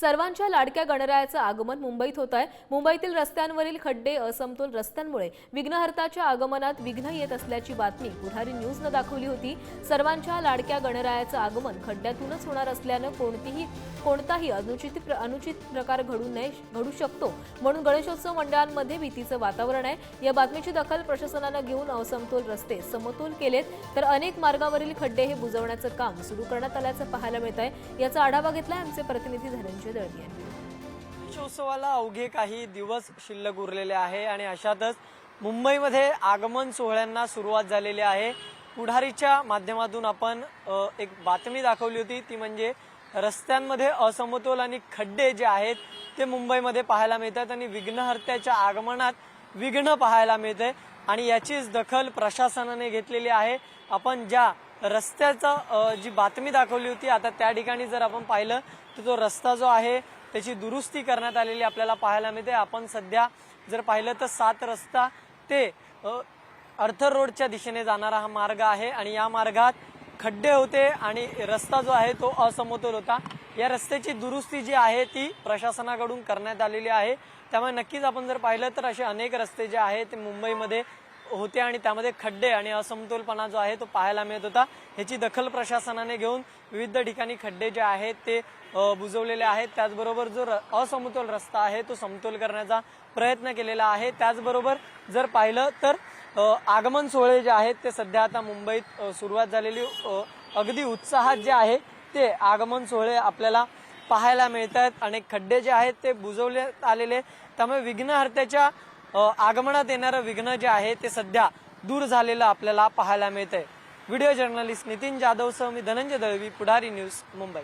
सर्वांच्या लाडक्या गणरायाचं आगमन मुंबईत होत आहे. मुंबईतील रस्त्यांवरील खड्डे असमतोल रस्त्यांमुळे विघ्नहर्ताच्या आगमनात विघ्न येत असल्याची बातमी पुढारी न्यूजनं दाखवली होती. सर्वांच्या लाडक्या गणरायाचं आगमन खड्ड्यातूनच होणार असल्यानं कोणतीही कोणताही अनुचित प्र- अनुचित प्रकार घडू नये घडू शकतो. म्हणून गणेशोत्सव मंडळांमध्ये भीतीचं वातावरण आहे. या बातमीची दखल प्रशासनानं घेऊन असमतोल रस्ते समतोल केलेत. तर अनेक मार्गावरील खड्डे हे बुजवण्याचं काम सुरू करण्यात आल्याचं पाहायला मिळत आहे याचा आढावा घेतलाय आमचे प्रतिनिधी धनंजय. दळवी यांनी गणेशोत्सवाला अवघे काही दिवस शिल्लक उरलेले आहे आणि अशातच मुंबईमध्ये आगमन सोहळ्यांना सुरुवात झालेली आहे. पुढारीच्या माध्यमातून आपण एक बातमी दाखवली होती. ती म्हणजे रस्त्यांमध्ये असमतोल आणि खड्डे जे आहेत ते मुंबईमध्ये पाहायला मिळतात आणि विघ्नहर्त्याच्या आगमनात विघ्न पाहायला मिळते आणि याचीच दखल प्रशासनाने घेतलेली आहे. आपण ज्या रस्त्याचा जी बातमी दाखवली होती आता त्या ठिकाणी जर आपण पाहिलं तर तो रस्ता जो आहे त्याची दुरुस्ती करण्यात आलेली आपल्याला पाहायला मिळते. आपण सध्या जर पाहिलं तर सात रस्ता ते अर्थर रोडच्या दिशेने जाणारा हा मार्ग आहे आणि या मार्गात खड्डे होते आणि रस्ता जो आहे तो असमतोल होता. या रस्त्याची दुरुस्ती जी आहे ती प्रशासनाकडून करण्यात आलेली आहे. त्यामुळे नक्कीच आपण जर पाहिलं तर असे अनेक रस्ते जे आहेत ते मुंबईमध्ये होते आणि त्यामध्ये खड्डे आणि असमतोलपणा जो आहे तो पाहायला मिळत होता. ह्याची दखल प्रशासनाने घेऊन विविध ठिकाणी खड्डे जे आहेत ते बुजवलेले आहेत. त्याचबरोबर जो र- असमतोल रस्ता आहे तो समतोल करण्याचा प्रयत्न केलेला आहे. त्याचबरोबर जर पाहिलं तर आगमन सोहळे जे आहेत ते सध्या आता मुंबईत सुरुवात झालेली अगदी उत्साहात जे आहे ते आगमन सोहळे आपल्याला पाहायला मिळत आहेत अनेक खड्डे जे आहेत ते बुजवण्यात आलेले त्यामुळे विघ्नहर्त्याच्या आगमनात येणारं विघ्न जे आहे ते सध्या दूर झालेलं आपल्याला पाहायला मिळतंय. व्हिडिओ जर्नलिस्ट नितीन जाधवसह मी धनंजय दळवी पुढारी न्यूज मुंबई.